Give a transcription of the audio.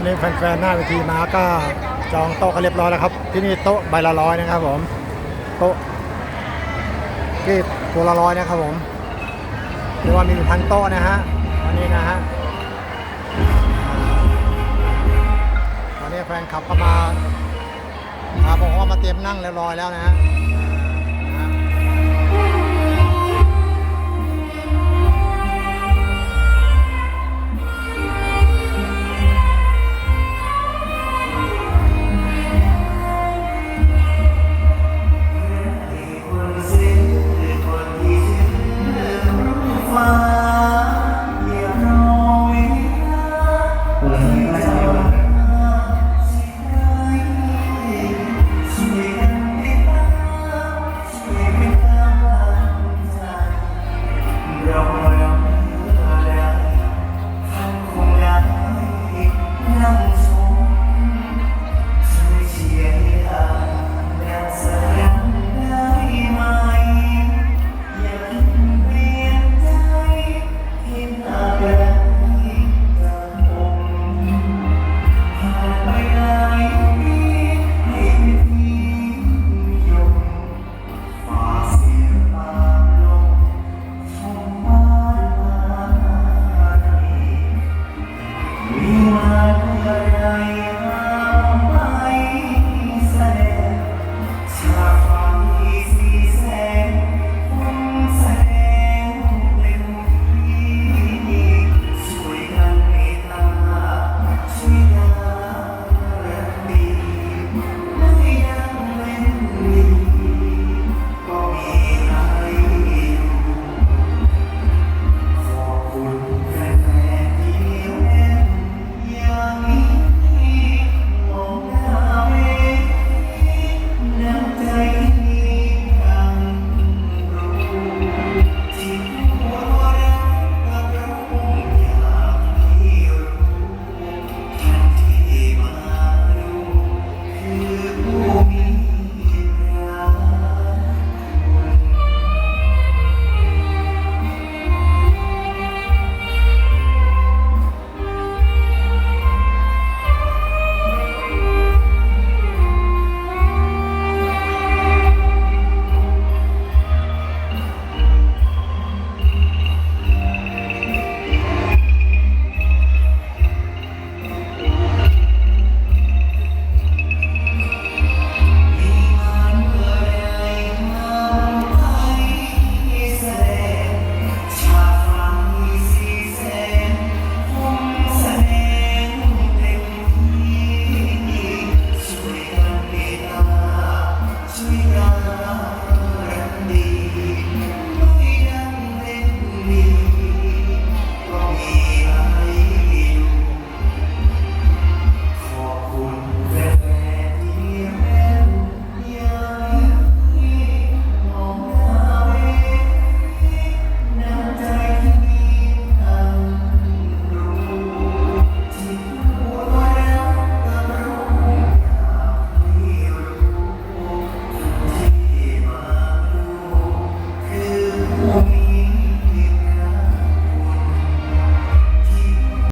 ันนี้แฟนๆหน้าเวทีมาก็จองโต๊ะกันเรียบร้อยแล้วครับ ที่นี่โต๊ะใบละร้อยนะครับผมโต๊ะที่ตัวละร้อยนะครับผมเรียกว่ามีพันโต๊ะนะฮะวันนี้นะฮะตอนนี้แฟนคลับก็มามาบอกว่ามาเตรียมนั่งเรียบร้อยแล้วนะฮะ